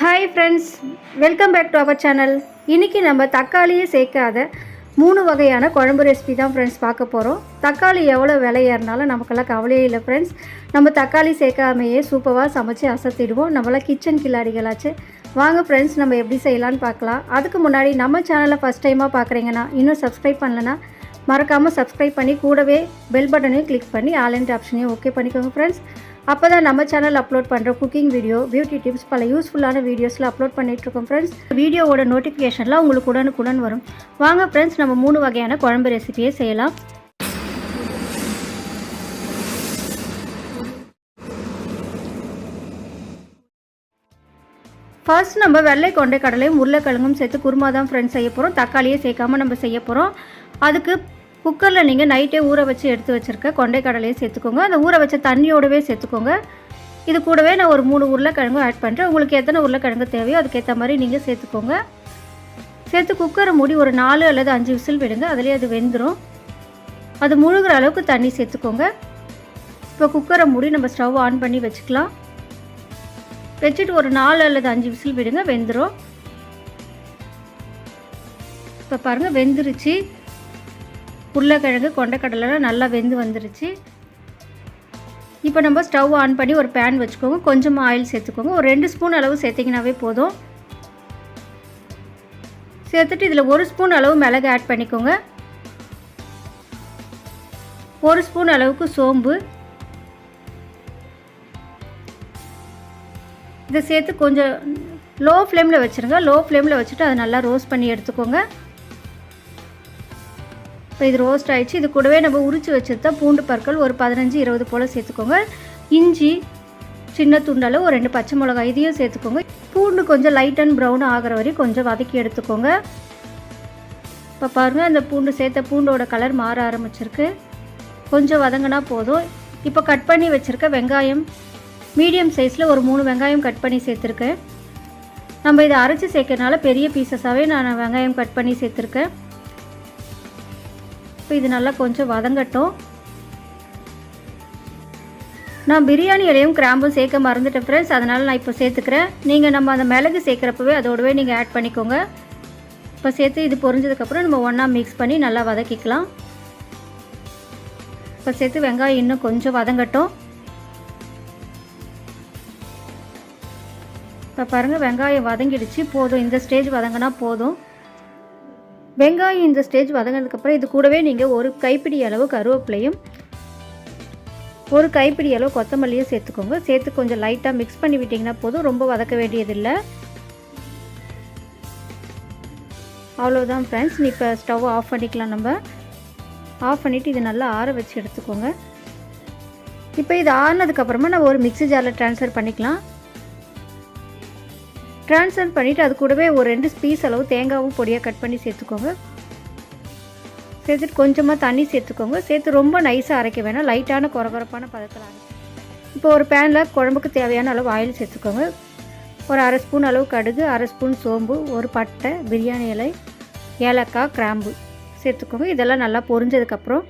Hi friends welcome back to our channel இன்றைக்கி நம்ம தக்காளியே சேர்க்காத மூணு வகையான குழம்பு ரெசிபி தான் ஃப்ரெண்ட்ஸ் பார்க்க போகிறோம் தக்காளி எவ்வளோ விலை ஏறினாலும் நமக்கெல்லாம் கவலையே இல்லை ஃப்ரெண்ட்ஸ் நம்ம தக்காளி சேர்க்காமையே சூப்பராக சமைச்சு அசத்திடுவோம். நம்மளாம் கிச்சன் கில்லாடிகளாச்சு. வாங்க ஃப்ரெண்ட்ஸ் நம்ம எப்படி செய்யலான்னு பார்க்கலாம். அதுக்கு முன்னாடி நம்ம சேனலை ஃபஸ்ட் டைமாக பார்க்குறீங்கன்னா இன்னும் சப்ஸ்கிரைப் பண்ணலன்னா மறக்காமல் சப்ஸ்கிரைப் பண்ணி கூடவே பெல் பட்டனையும் கிளிக் பண்ணி ஆல் ஆப்ஷனையும் ஓகே பண்ணிக்கோங்க ஃப்ரெண்ட்ஸ் அப்போ தான் நம்ம சேனல் அப்லோட் பண்ணுற குக்கிங் வீடியோ பியூட்டி டிப்ஸ் பல யூஸ்ஃபுல்லான வீடியோஸில் அப்லோட் பண்ணிகிட்ருக்கோம் ஃப்ரெண்ட்ஸ் வீடியோவோட நோட்டிஃபிகேஷன்லாம் உங்களுக்கு உடனுக்குடன் வரும். வாங்க ஃப்ரெண்ட்ஸ் நம்ம மூணு வகையான குழம்பு ரெசிபியை செய்யலாம். ஃபர்ஸ்ட் நம்ம வெள்ளை கொண்டை கடலையும் உருளைக்கிழங்கும் சேர்த்து குருமா தான் ஃப்ரெண்ட்ஸ் செய்ய போகிறோம் தக்காளியே சேர்க்காம நம்ம செய்ய போகிறோம் அதுக்கு குக்கரில் நீங்கள் நைட்டே ஊற வச்சு எடுத்து வச்சுருக்க கொண்டை சேர்த்துக்கோங்க. அந்த ஊற வச்ச தண்ணியோடவே சேர்த்துக்கோங்க. இது கூடவே நான் ஒரு மூணு உருளைக்கிழங்கு ஆட் பண்ணுறேன் உங்களுக்கு எத்தனை உருளைக்கிழங்கு தேவையோ அதுக்கேற்ற மாதிரி நீங்கள் சேர்த்துக்கோங்க. சேர்த்து குக்கரை மூடி ஒரு நாலு அல்லது அஞ்சு விசில் விடுங்க. அதுலேயே அது வெந்துடும் அது முழுகிற அளவுக்கு தண்ணி சேர்த்துக்கோங்க. இப்போ குக்கரை மூடி நம்ம ஸ்டவ் ஆன் பண்ணி வச்சுக்கலாம். வச்சுட்டு ஒரு நாலு அல்லது அஞ்சு விசில் விடுங்க. வெந்துடும் இப்போ பாருங்கள் வெந்துருச்சு. உருளைக்கிழங்கு கொண்டக்கடலைலாம் நல்லா வெந்து வந்துருச்சு. இப்போ நம்ம ஸ்டவ் ஆன் பண்ணி ஒரு பேன் வச்சுக்கோங்க. கொஞ்சமாக ஆயில் சேர்த்துக்கோங்க. ஒரு ரெண்டு ஸ்பூன் அளவு சேர்த்திங்கனாவே போதும். சேர்த்துட்டு இதில் ஒரு ஸ்பூன் அளவு மிளகு ஆட் பண்ணிக்கோங்க. ஒரு ஸ்பூன் அளவுக்கு சோம்பு. இதை சேர்த்து கொஞ்சம் லோ ஃப்ளேமில் வச்சுருங்க. லோ ஃப்ளேமில் வச்சுட்டு அதை நல்லா ரோஸ்ட் பண்ணி எடுத்துக்கோங்க. இப்போ இது ரோஸ்ட் ஆகிடுச்சு இது கூடவே நம்ம உரித்து வச்சுருந்தா பூண்டு பற்கள் ஒரு பதினஞ்சு இருபது போல் சேர்த்துக்கோங்க. இஞ்சி சின்ன துண்டளவு ஒரு ரெண்டு பச்சை மிளகாய் இதையும் சேர்த்துக்கோங்க. பூண்டு கொஞ்சம் லைட் அண்ட் ப்ரௌன் ஆகிற வரையும் கொஞ்சம் வதக்கி எடுத்துக்கோங்க. இப்போ பாருங்கள் அந்த பூண்டு சேர்த்த பூண்டோட கலர் மாற ஆரம்பிச்சிருக்கு. கொஞ்சம் வதங்கினா போதும். இப்போ கட் பண்ணி வச்சுருக்க வெங்காயம் மீடியம் சைஸில் ஒரு மூணு வெங்காயம் கட் பண்ணி சேர்த்துருக்கேன். நம்ம இதை அரைச்சி சேர்க்கறனால பெரிய பீசஸாகவே நான் வெங்காயம் கட் பண்ணி சேர்த்துருக்கேன். இப்போ இது நல்லா கொஞ்சம் வதங்கட்டும். நான் பிரியாணி இலையும் கிராம்பும் சேர்க்க மறந்துட்டேன் ஃப்ரெண்ட்ஸ் அதனால் நான் இப்போ சேர்த்துக்கிறேன். நீங்கள் நம்ம அந்த மிளகு சேர்க்குறப்பவே அதோடவே நீங்கள் ஆட் பண்ணிக்கோங்க. இப்போ சேர்த்து இது பொரிஞ்சதுக்கப்புறம் நம்ம ஒன்றா மிக்ஸ் பண்ணி நல்லா வதக்கிக்கலாம். இப்போ சேர்த்து வெங்காயம் இன்னும் கொஞ்சம் வதங்கட்டும். இப்போ பாருங்கள் வெங்காயம் வதங்கிடுச்சு. போதும். இந்த ஸ்டேஜ் வதங்கினா போதும். வெங்காயம் இந்த ஸ்டேஜ் வதங்கினதுக்கப்புறம் இது கூடவே நீங்கள் ஒரு கைப்பிடி அளவு கருவேப்பிலையும் ஒரு கைப்பிடி அளவு கொத்தமல்லியும் சேர்த்துக்கோங்க. சேர்த்து கொஞ்சம் லைட்டாக மிக்ஸ் பண்ணி விட்டிங்கன்னா போதும். ரொம்ப வதக்க வேண்டியதில்லை. அவ்வளோதான் ஃப்ரெண்ட்ஸ் நீ இப்போ ஸ்டவ் ஆஃப் பண்ணிக்கலாம் நம்ம. ஆஃப் பண்ணிவிட்டு இது நல்லா ஆற வச்சு எடுத்துக்கோங்க. இப்போ இது ஆறினதுக்கப்புறமா நம்ம ஒரு மிக்ஸி ஜாரில் ட்ரான்ஸ்ஃபர் பண்ணிக்கலாம். ட்ரான்ஸ்ஃபர் பண்ணிவிட்டு அது கூடவே ஒரு ரெண்டு பீஸ் அளவு தேங்காவும் பொடியாக கட் பண்ணி சேர்த்துக்கோங்க. சேர்த்துட்டு கொஞ்சமாக தண்ணி சேர்த்துக்கோங்க. சேர்த்து ரொம்ப நைஸாக அரைக்க வேணாம். லைட்டான குறகுறப்பான பதத்தில் அரைச்சி. இப்போ ஒரு பேனில் குழம்புக்கு தேவையான அளவு ஆயில் சேர்த்துக்கோங்க. ஒரு அரை ஸ்பூன் அளவு கடுகு அரை ஸ்பூன் சோம்பு ஒரு பட்டை பிரியாணி இலை ஏலக்காய் கிராம்பு சேர்த்துக்கோங்க. இதெல்லாம் நல்லா பொரிஞ்சதுக்கப்புறம்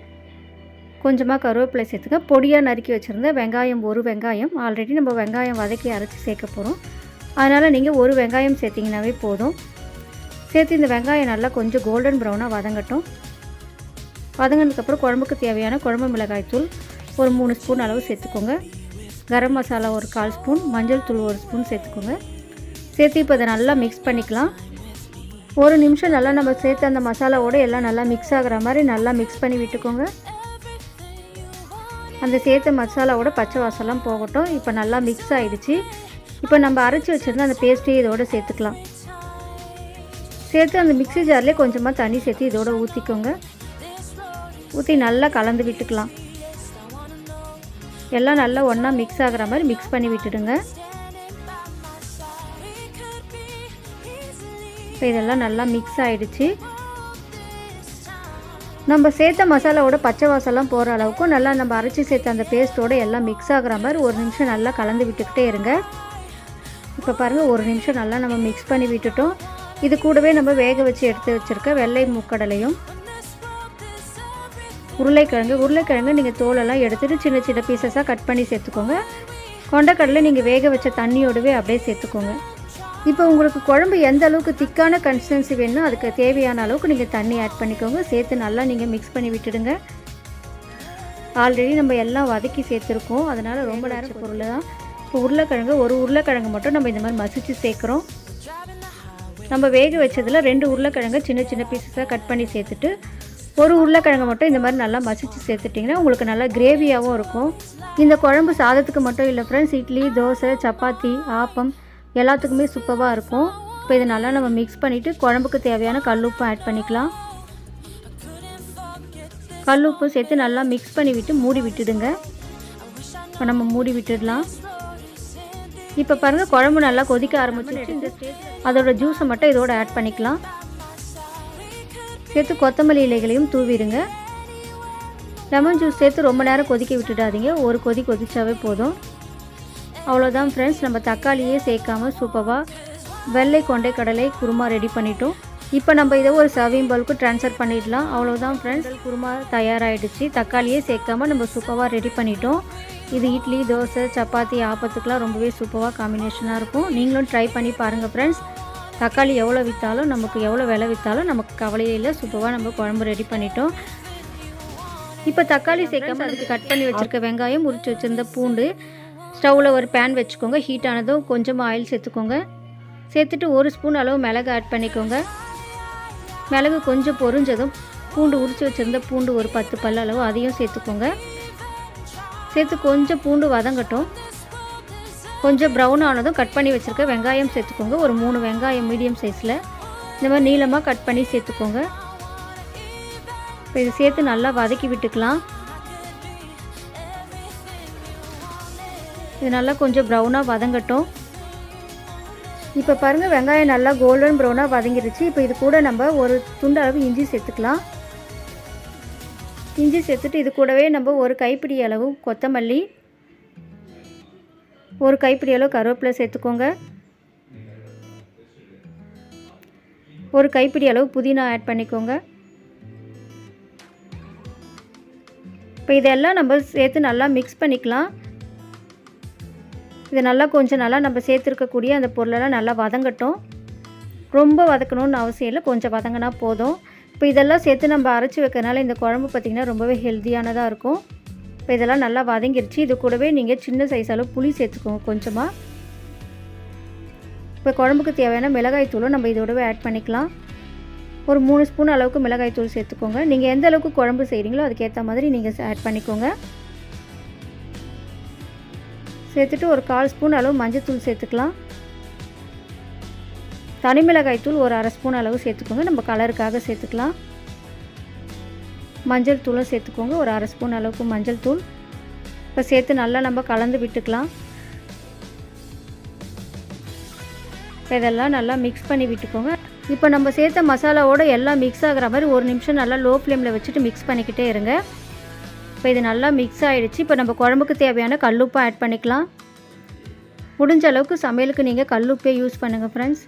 கொஞ்சமாக கருவேப்பிலை சேர்த்துக்க. பொடியாக நறுக்கி வச்சுருந்த வெங்காயம் ஒரு வெங்காயம். ஆல்ரெடி நம்ம வெங்காயம் வதக்கி அரைச்சி சேர்க்க போகிறோம் அதனால் நீங்கள் ஒரு வெங்காயம் சேர்த்திங்கனாவே போதும். சேர்த்து இந்த வெங்காயம் நல்லா கொஞ்சம் கோல்டன் ப்ரௌனாக வதங்கட்டும். வதங்கினதுக்கப்புறம் குழம்புக்கு தேவையான குழம்பு மிளகாய் தூள் ஒரு மூணு ஸ்பூன் அளவு சேர்த்துக்கோங்க. கரம் மசாலா ஒரு கால் ஸ்பூன் மஞ்சள் தூள் ஒரு ஸ்பூன் சேர்த்துக்கோங்க. சேர்த்து இப்போ அதை நல்லா மிக்ஸ் பண்ணிக்கலாம். ஒரு நிமிஷம் நல்லா நம்ம சேர்த்து அந்த மசாலாவோடு எல்லாம் நல்லா மிக்ஸ் ஆகிற மாதிரி நல்லா மிக்ஸ் பண்ணி விட்டுக்கோங்க. அந்த சேர்த்த மசாலாவோட பச்சை வாசலாம் போகட்டும். இப்போ நல்லா மிக்ஸ் ஆகிடுச்சு இப்போ நம்ம அரைச்சி வச்சுருந்தா அந்த பேஸ்ட்டையும் இதோட சேர்த்துக்கலாம். சேர்த்து அந்த மிக்ஸி ஜார்லேயே கொஞ்சமாக தண்ணி சேர்த்து இதோட ஊற்றிக்கோங்க ஊற்றி நல்லா கலந்து விட்டுக்கலாம். எல்லாம் நல்லா ஒன்றா மிக்ஸ் ஆகிற மாதிரி மிக்ஸ் பண்ணி விட்டுடுங்க. இப்போ இதெல்லாம் நல்லா மிக்ஸ் ஆகிடுச்சு நம்ம சேர்த்த மசாலாவோட பச்சை வாசலாம் போகிற அளவுக்கும் நல்லா நம்ம அரைச்சி சேர்த்த அந்த பேஸ்ட்டோடு எல்லாம் மிக்ஸ் ஆகிற மாதிரி ஒரு நிமிஷம் நல்லா கலந்து விட்டுக்கிட்டே இருங்க. இப்போ பாருங்கள் ஒரு நிமிஷம் நல்லா நம்ம மிக்ஸ் பண்ணி விட்டுட்டோம். இது கூடவே நம்ம வேக வச்சு எடுத்து வச்சுருக்க வெள்ளை முக்கடலையும் உருளைக்கிழங்கு. உருளைக்கிழங்கு நீங்கள் தோலெல்லாம் எடுத்துகிட்டு சின்ன சின்ன பீசஸாக கட் பண்ணி சேர்த்துக்கோங்க. கொண்டக்கடலை நீங்கள் வேக வச்ச தண்ணியோடவே அப்படியே சேர்த்துக்கோங்க. இப்போ உங்களுக்கு குழம்பு எந்த அளவுக்கு திக்கான கன்சிஸ்டன்சி வேணுமோ அதுக்கு தேவையான அளவுக்கு நீங்கள் தண்ணி ஆட் பண்ணிக்கோங்க. சேர்த்து நல்லா நீங்கள் மிக்ஸ் பண்ணி விட்டுடுங்க. ஆல்ரெடி நம்ம எல்லாம் வதக்கி சேர்த்துருக்கோம். அதனால் ரொம்ப நேரம் பொருள் தான். இப்போ உருளைக்கிழங்கு ஒரு உருளைக்கிழங்கு மட்டும் நம்ம இந்த மாதிரி மசிச்சு சேர்க்குறோம். நம்ம வேக வச்சதில் ரெண்டு உருளைக்கிழங்கு சின்ன சின்ன பீசஸாக கட் பண்ணி சேர்த்துட்டு ஒரு உருளைக்கிழங்கு மட்டும் இந்த மாதிரி நல்லா மசிச்சு சேர்த்துட்டிங்கன்னா உங்களுக்கு நல்லா கிரேவியாகவும் இருக்கும். இந்த குழம்பு சாதத்துக்கு மட்டும் இல்லை ஃப்ரெண்ட்ஸ் இட்லி தோசை சப்பாத்தி ஆப்பம் எல்லாத்துக்குமே சூப்பராக இருக்கும். இப்போ இதை நல்லா நம்ம மிக்ஸ் பண்ணிவிட்டு குழம்புக்கு தேவையான கல்லுப்பும் ஆட் பண்ணிக்கலாம். கல்லுப்பும் சேர்த்து நல்லா மிக்ஸ் பண்ணி விட்டு மூடி விட்டுடுங்க. இப்போ நம்ம மூடி விட்டுடலாம். இப்போ பாருங்கள் குழம்பு நல்லா கொதிக்க ஆரம்பிச்சிருச்சு. அதோட ஜூஸை மட்டும் இதோட ஆட் பண்ணிக்கலாம். சேர்த்து கொத்தமல்லி இலைகளையும் தூவிடுங்க. லெமன் ஜூஸ் சேர்த்து ரொம்ப நேரம் கொதிக்க விட்டுடாதீங்க. ஒரு கொதி கொதிச்சாவே போதும். அவ்வளோதான் ஃப்ரெண்ட்ஸ் நம்ம தக்காளியே சேர்க்காம சூப்பராக வெள்ளை கொண்டை கடலை குருமா ரெடி பண்ணிட்டோம். இப்போ நம்ம இதை ஒரு சர்விங் பவுலுக்கு ட்ரான்ஸ்ஃபர் பண்ணிடலாம். அவ்வளோதான் ஃப்ரெண்ட்ஸ் குருமா தயாராகிடுச்சு தக்காளியே சேர்க்காம நம்ம சூப்பராக ரெடி பண்ணிட்டோம். இது இட்லி தோசை சப்பாத்தி ஆப்பத்துக்கெலாம் ரொம்பவே சூப்பராக காம்பினேஷனாக இருக்கும். நீங்களும் ட்ரை பண்ணி பாருங்கள் ஃப்ரெண்ட்ஸ் தக்காளி எவ்வளோ விற்றாலும் நமக்கு எவ்வளோ விலை விற்றாலும் நமக்கு கவலையே இல்லை. சூப்பராக நம்ம குழம்பு ரெடி பண்ணிட்டோம். இப்போ தக்காளி சேர்க்காம அதுக்கு கட் பண்ணி வச்சுருக்க வெங்காயம் உரிச்சு வச்சுருந்த பூண்டு ஸ்டவ்வில் ஒரு பேன் வச்சுக்கோங்க. ஹீட் ஆனதும் கொஞ்சமாக ஆயில் சேர்த்துக்கோங்க. சேர்த்துட்டு ஒரு ஸ்பூன் அளவு மிளகு ஆட் பண்ணிக்கோங்க. மிளகு கொஞ்சம் பொரிஞ்சதும் பூண்டு உரிச்சு வச்சுருந்த பூண்டு ஒரு பத்து பல் அளவு அதையும் சேர்த்துக்கோங்க. சேர்த்து கொஞ்சம் பூண்டு வதங்கட்டும் கொஞ்சம் ப்ரௌன் ஆனதும் கட் பண்ணி வச்சுருக்க வெங்காயம் சேர்த்துக்கோங்க. ஒரு மூணு வெங்காயம் மீடியம் சைஸில் இந்த மாதிரி நீளமாக கட் பண்ணி சேர்த்துக்கோங்க. இப்போ இதை சேர்த்து நல்லா வதக்கி விட்டுக்கலாம். இது நல்லா கொஞ்சம் ப்ரௌனாக வதங்கட்டும் இப்போ பாருங்கள் வெங்காயம் நல்லா கோல்டன் ப்ரௌனாக வதங்கிருச்சு. இப்போ இது கூட நம்ம ஒரு துண்டு அளவு இஞ்சி சேர்த்துக்கலாம். இஞ்சி சேர்த்துட்டு இது கூடவே நம்ம ஒரு கைப்பிடி அளவு கொத்தமல்லி ஒரு கைப்பிடி அளவு கருவேப்பிலை சேர்த்துக்கோங்க. ஒரு கைப்பிடி அளவு புதினா ஆட் பண்ணிக்கோங்க. இப்போ இதெல்லாம் நம்ம சேர்த்து நல்லா மிக்ஸ் பண்ணிக்கலாம். இது நல்லா கொஞ்சம் நல்லா நம்ம சேர்த்துருக்கக்கூடிய அந்த பொருளெல்லாம் நல்லா வதங்கட்டும். ரொம்ப வதக்கணும்னு அவசியம் இல்லை கொஞ்சம் வதங்கினா போதும். இப்போ இதெல்லாம் சேர்த்து நம்ம அரைச்சி வைக்கிறதுனால இந்த குழம்பு பார்த்திங்கன்னா ரொம்பவே ஹெல்த்தியானதாக இருக்கும். இப்போ இதெல்லாம் நல்லா வதங்கிருச்சு. இது கூடவே நீங்கள் சின்ன சைஸ் அளவு புளி சேர்த்துக்கோங்க கொஞ்சமாக இப்போ குழம்புக்கு தேவையான மிளகாய் தூளும் நம்ம இதோடவே ஆட் பண்ணிக்கலாம். ஒரு மூணு ஸ்பூன் அளவுக்கு மிளகாய் தூள் சேர்த்துக்கோங்க. நீங்கள் எந்த அளவுக்கு குழம்பு செய்கிறீங்களோ அதுக்கேற்ற மாதிரி நீங்கள் ஆட் பண்ணிக்கோங்க. சேர்த்துட்டு ஒரு கால் ஸ்பூன் அளவு மஞ்சத்தூள் சேர்த்துக்கலாம். தனி மிளகாய் தூள் ஒரு அரை ஸ்பூன் அளவு சேர்த்துக்கோங்க. நம்ம கலருக்காக சேர்த்துக்கலாம். மஞ்சள் தூளும் சேர்த்துக்கோங்க. ஒரு அரை ஸ்பூன் அளவுக்கு மஞ்சள் தூள். இப்போ சேர்த்து நல்லா நம்ம கலந்து விட்டுக்கலாம். இதெல்லாம் நல்லா மிக்ஸ் பண்ணி விட்டுக்கோங்க. இப்போ நம்ம சேர்த்த மசாலாவோடு எல்லாம் மிக்ஸ் ஆகிற மாதிரி ஒரு நிமிஷம் நல்லா லோ ஃப்ளேமில் வச்சுட்டு மிக்ஸ் பண்ணிக்கிட்டே இருங்க. இப்போ இது நல்லா மிக்ஸ் ஆகிடுச்சு இப்போ நம்ம குழம்புக்கு தேவையான கல்லுப்பை ஆட் பண்ணிக்கலாம். முடிஞ்ச அளவுக்கு சமையலுக்கு நீங்கள் கல்லுப்பே யூஸ் பண்ணுங்கள் ஃப்ரெண்ட்ஸ்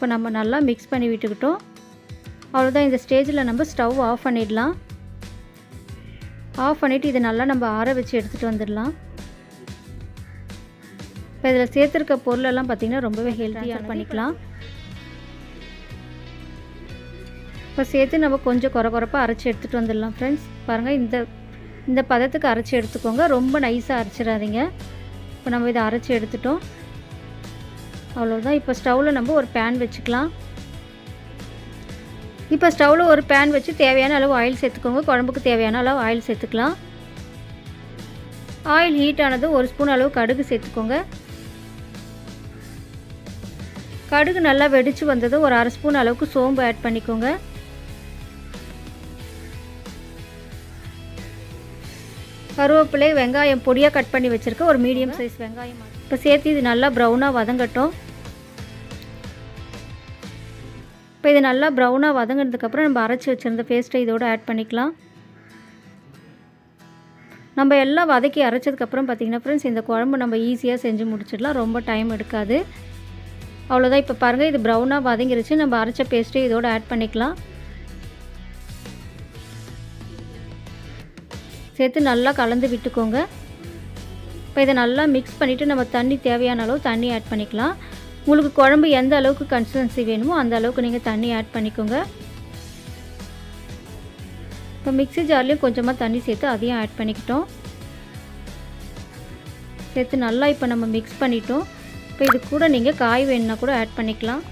இப்போ நம்ம நல்லா மிக்ஸ் பண்ணி விட்டுக்கிட்டோம். அவ்வளோதான் இந்த ஸ்டேஜில் நம்ம ஸ்டவ் ஆஃப் பண்ணிடலாம். ஆஃப் பண்ணிவிட்டு இதை நல்லா நம்ம ஆற வச்சு எடுத்துகிட்டு வந்துடலாம். இப்போ இதில் சேர்த்துருக்க பொருளெல்லாம் பார்த்திங்கன்னா ரொம்பவே ஹெல்த்தியாக பண்ணிக்கலாம். இப்போ சேர்த்து நம்ம கொஞ்சம் குறை குறைப்பாக அரைச்சி எடுத்துகிட்டு வந்துடலாம் ஃப்ரெண்ட்ஸ் பாருங்கள் இந்த இந்த பதத்துக்கு அரைச்சி எடுத்துக்கோங்க. ரொம்ப நைஸாக அரைச்சிடாதீங்க. இப்போ நம்ம இதை அரைச்சி எடுத்துட்டோம். அவ்வளோதான் இப்போ ஸ்டவ்வில் நம்ம ஒரு பேன் வச்சுக்கலாம். இப்போ ஸ்டவ்வில் ஒரு பேன் வச்சு தேவையான அளவு ஆயில் சேர்த்துக்கோங்க. குழம்புக்கு தேவையான அளவு ஆயில் சேர்த்துக்கலாம். ஆயில் ஹீட் ஆனது ஒரு ஸ்பூன் அளவு கடுகு சேர்த்துக்கோங்க. கடுகு நல்லா வெடித்து வந்தது ஒரு அரை ஸ்பூன் அளவுக்கு சோம்பு ஆட் பண்ணிக்கோங்க. கருவேப்பிலை வெங்காயம் பொடியாக கட் பண்ணி வச்சுருக்க ஒரு மீடியம் சைஸ் வெங்காயம் இப்போ சேர்த்து இது நல்லா ப்ரௌனாக வதங்கட்டும். இப்போ இது நல்லா ப்ரௌனாக வதங்கினதுக்கப்புறம் நம்ம அரைச்சி வச்சுருந்த பேஸ்ட்டை இதோடு ஆட் பண்ணிக்கலாம். நம்ம எல்லாம் வதக்கி அரைச்சதுக்கப்புறம் பார்த்திங்கன்னா ஃப்ரெண்ட்ஸ் இந்த குழம்பு நம்ம ஈஸியாக செஞ்சு முடிச்சிடலாம். ரொம்ப டைம் எடுக்காது. அவ்வளோதான் இப்போ பாருங்கள் இது ப்ரௌனாக வதங்கிருச்சு. நம்ம அரைச்ச பேஸ்ட்டை இதோடு ஆட் பண்ணிக்கலாம். சேர்த்து நல்லா கலந்து விட்டுக்கோங்க. இப்போ இதை நல்லா மிக்ஸ் பண்ணிவிட்டு நம்ம தண்ணி தேவையான அளவு தண்ணி ஆட் பண்ணிக்கலாம். உங்களுக்கு குழம்பு எந்த அளவுக்கு கன்சிஸ்டன்சி வேணுமோ அந்த அளவுக்கு நீங்கள் தண்ணி ஆட் பண்ணிக்கோங்க. இப்போ மிக்ஸி ஜார்லேயும் கொஞ்சமாக தண்ணி சேர்த்து அதையும் ஆட் பண்ணிக்கிட்டோம். சேர்த்து நல்லா இப்போ நம்ம மிக்ஸ் பண்ணிட்டோம். இப்போ இது கூட நீங்கள் காய் வேணுன்னா கூட ஆட் பண்ணிக்கலாம்.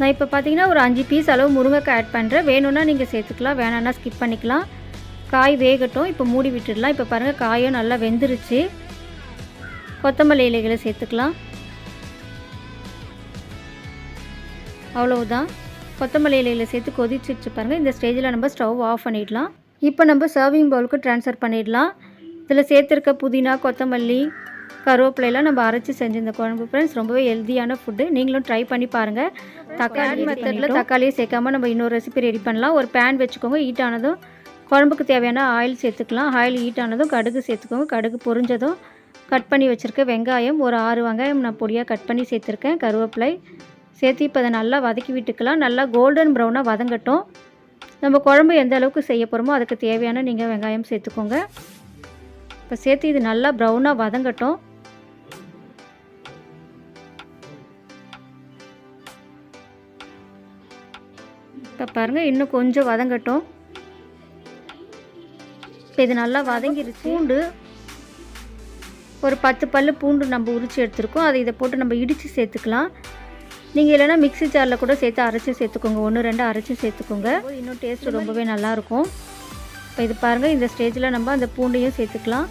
நான் இப்போ பார்த்தீங்கன்னா ஒரு அஞ்சு பீஸ் அளவு முருங்கைக்காய் ஆட் பண்ணுறேன் வேணும்னா நீங்கள் சேர்த்துக்கலாம் வேணான்னா ஸ்கிப் பண்ணிக்கலாம். காய் வேகட்டும் இப்போ மூடி விட்டுடலாம். இப்போ பாருங்கள் காயும் நல்லா வெந்துருச்சு. கொத்தமல்லி இலைகளை சேர்த்துக்கலாம். அவ்வளவுதான். கொத்தமல்லி இலைகளை சேர்த்து கொதிச்சிருச்சு பாருங்கள் இந்த ஸ்டேஜில் நம்ம ஸ்டவ் ஆஃப் பண்ணிடலாம். இப்போ நம்ம சர்விங் பவுலுக்கு ட்ரான்ஸ்ஃபர் பண்ணிடலாம். இதில் சேர்த்துருக்க புதினா கொத்தமல்லி கருவேப்பிலையெல்லாம் நம்ம அரைச்சி செஞ்ச இந்த குழம்பு ஃப்ரெண்ட்ஸ் ரொம்பவே ஹெல்த்தியான ஃபுட்டு நீங்களும் ட்ரை பண்ணி பாருங்கள் தக்காளி மெத்தடில் தக்காளியை சேர்க்காம நம்ம இன்னொரு ரெசிபி ரெடி பண்ணலாம். ஒரு பேன் வச்சுக்கோங்க ஹீட் ஆனதும். குழம்புக்கு தேவையான ஆயில் சேர்த்துக்கலாம். ஆயில் ஹீட் ஆனதும் கடுகு சேர்த்துக்கோங்க. கடுகு பொரிஞ்சதும். கட் பண்ணி வச்சுருக்க வெங்காயம் ஒரு ஆறு வெங்காயம் நான் பொடியாக கட் பண்ணி சேர்த்துருக்கேன். கருவேப்பிலை சேர்த்து இப்போ அதை நல்லா வதக்கி விட்டுக்கலாம். நல்லா கோல்டன் ப்ரௌனாக வதங்கட்டும். நம்ம குழம்பு எந்த அளவுக்கு செய்ய போகிறோமோ அதுக்கு தேவையான நீங்கள் வெங்காயம் சேர்த்துக்கோங்க. இப்போ சேர்த்து இது நல்லா ப்ரௌனாக வதங்கட்டும். இப்போ பாருங்கள் இன்னும் கொஞ்சம் வதங்கட்டும். இப்போ இது நல்லா வதங்கிடுச்சு பூண்டு ஒரு பத்து பல்லு பூண்டு நம்ம உரித்து எடுத்துருக்கோம். அதை இதை போட்டு நம்ம இடித்து சேர்த்துக்கலாம். நீங்கள் இல்லைனா மிக்ஸி ஜாரில் கூட சேர்த்து அரைச்சி சேர்த்துக்கோங்க. ஒன்று ரெண்டு அரைச்சி சேர்த்துக்கோங்க. இன்னும் டேஸ்ட்டு ரொம்பவே நல்லாயிருக்கும். இப்போ இது பாருங்கள் இந்த ஸ்டேஜில் நம்ம அந்த பூண்டையும் சேர்த்துக்கலாம்.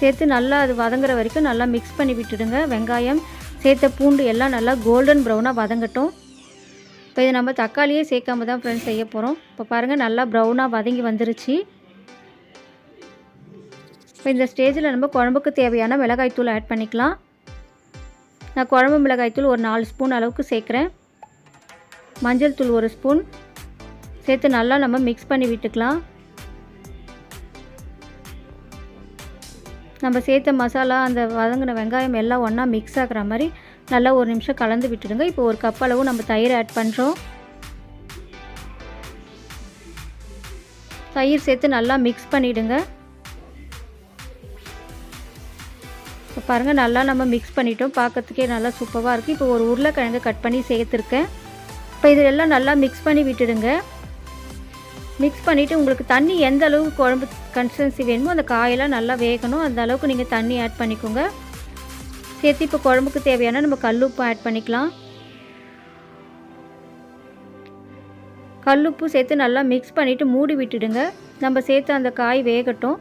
சேர்த்து நல்லா அது வதங்குற வரைக்கும் நல்லா மிக்ஸ் பண்ணி விட்டுடுங்க. வெங்காயம் சேர்த்த பூண்டு எல்லாம் நல்லா கோல்டன் ப்ரௌனாக வதங்கட்டும். இப்போ இதை நம்ம தக்காளியே சேர்க்காம தான் ஃப்ரெண்ட்ஸ் செய்ய போகிறோம் இப்போ பாருங்கள் நல்லா ப்ரௌனாக வதங்கி வந்துருச்சு. இப்போ இந்த ஸ்டேஜில் நம்ம குழம்புக்கு தேவையான மிளகாய்த்தூள் ஆட் பண்ணிக்கலாம். நான் குழம்பு மிளகாய்த்தூள் ஒரு நாலு ஸ்பூன் அளவுக்கு சேர்க்குறேன். மஞ்சள் தூள் ஒரு ஸ்பூன் சேர்த்து நல்லா நம்ம மிக்ஸ் பண்ணி விட்டுக்கலாம். நம்ம சேர்த்த மசாலா அந்த வதங்கின வெங்காயம் எல்லாம் ஒன்றா மிக்ஸ் ஆகிற மாதிரி நல்லா ஒரு நிமிஷம் கலந்து விட்டுடுங்க. இப்போ ஒரு கப் அளவு நம்ம தயிர் ஆட் பண்ணுறோம் தயிர் சேர்த்து நல்லா மிக்ஸ் பண்ணிவிடுங்க இப்போ பாருங்கள் நல்லா நம்ம மிக்ஸ் பண்ணிட்டோம். பார்க்கறதுக்கே நல்லா சூப்பராக இருக்குது இப்போ ஒரு உருளைக்கிழங்கு கட் பண்ணி சேர்த்துருக்கேன். இப்போ இதெல்லாம் நல்லா மிக்ஸ் பண்ணி விட்டுடுங்க. மிக்ஸ் பண்ணிவிட்டு உங்களுக்கு தண்ணி எந்த அளவுக்கு குழம்பு கன்சிஸ்டன்சி வேணுமோ அந்த காயெல்லாம் நல்லா வேகணும். அந்த அளவுக்கு நீங்கள் தண்ணி ஆட் பண்ணிக்கோங்க. சேர்த்து இப்போ குழம்புக்கு தேவையான நம்ம கல்லுப்பு ஆட் பண்ணிக்கலாம். கல்லுப்பு சேர்த்து நல்லா மிக்ஸ் பண்ணிவிட்டு மூடி விட்டுடுங்க. நம்ம சேர்த்து அந்த காய் வேகட்டும்.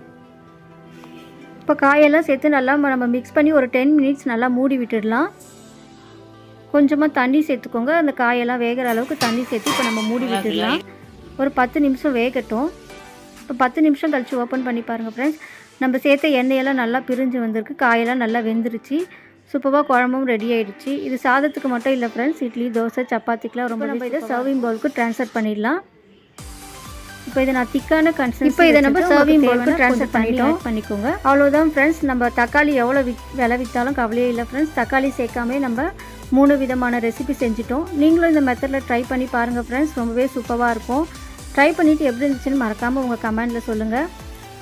இப்போ காயெல்லாம் சேர்த்து நல்லா நம்ம மிக்ஸ் பண்ணி ஒரு டென் மினிட்ஸ் நல்லா மூடி விட்டுடலாம். கொஞ்சமாக தண்ணி சேர்த்துக்கோங்க. அந்த காயெல்லாம் வேகிற அளவுக்கு தண்ணி சேர்த்து இப்போ நம்ம மூடி விட்டுடலாம். ஒரு பத்து நிமிஷம் வேகட்டும். இப்போ பத்து நிமிஷம் கழித்து ஓப்பன் பண்ணி பாருங்கள் ஃப்ரெண்ட்ஸ் நம்ம சேர்த்த எண்ணெயெல்லாம் நல்லா பிரிஞ்சு வந்திருக்கு. காயெல்லாம் நல்லா வெந்துருச்சு. சூப்பராக குழம்பும் ரெடி ஆகிடுச்சு இது சாதத்துக்கு மட்டும் இல்லை ஃப்ரெண்ட்ஸ் இட்லி தோசை சப்பாத்திக்கெலாம் ரொம்ப நம்ம இதை சர்விங் பவுலுக்கு ட்ரான்ஸ்ஃபர் பண்ணிடலாம். இப்போ இதை நான் திக்கான கன்சன் இப்போ இதை நம்ம சர்விங் பவுலுக்கு ட்ரான்ஸ்ஃபர் பண்ணிட்டோம் பண்ணிக்கோங்க. அவ்வளோதான் ஃப்ரெண்ட்ஸ் நம்ம தக்காளி எவ்வளோ விக் விலை விற்றாலும் கவலையே இல்லை ஃப்ரெண்ட்ஸ் தக்காளி சேர்க்காமே நம்ம மூணு விதமான ரெசிபி செஞ்சுட்டோம். நீங்களும் இந்த மெத்தடில் ட்ரை பண்ணி பாருங்கள் ஃப்ரெண்ட்ஸ் ரொம்பவே சூப்பராக இருக்கும். ட்ரை பண்ணிவிட்டு எப்படி இருந்துச்சுன்னு மறக்காமல் உங்கள் கமெண்டில் சொல்லுங்கள்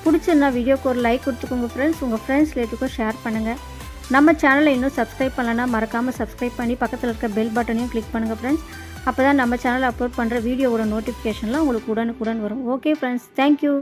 பிடிச்சிருந்தா வீடியோக்கு ஒரு லைக் கொடுத்துக்கோங்க ஃப்ரெண்ட்ஸ் உங்கள் ஃப்ரெண்ட்ஸ் ரிலேட்டுக்கும் ஷேர் பண்ணுங்கள் நம்ம சேனலை இன்னும் சப்ஸ்கிரைப் பண்ணலன்னா மறக்காமல் சப்ஸ்கிரைப் பண்ணி பக்கத்தில் இருக்க பெல் பட்டனையும் கிளிக் பண்ணுங்கள் ஃப்ரெண்ட்ஸ் அப்போ தான் நம்ம சேனல் அப்லோட் பண்ணுற வீடியோவோட நோட்டிஃபிகேஷன்லாம் உங்களுக்கு உடனுக்குடன் வரும். Okay friends thank you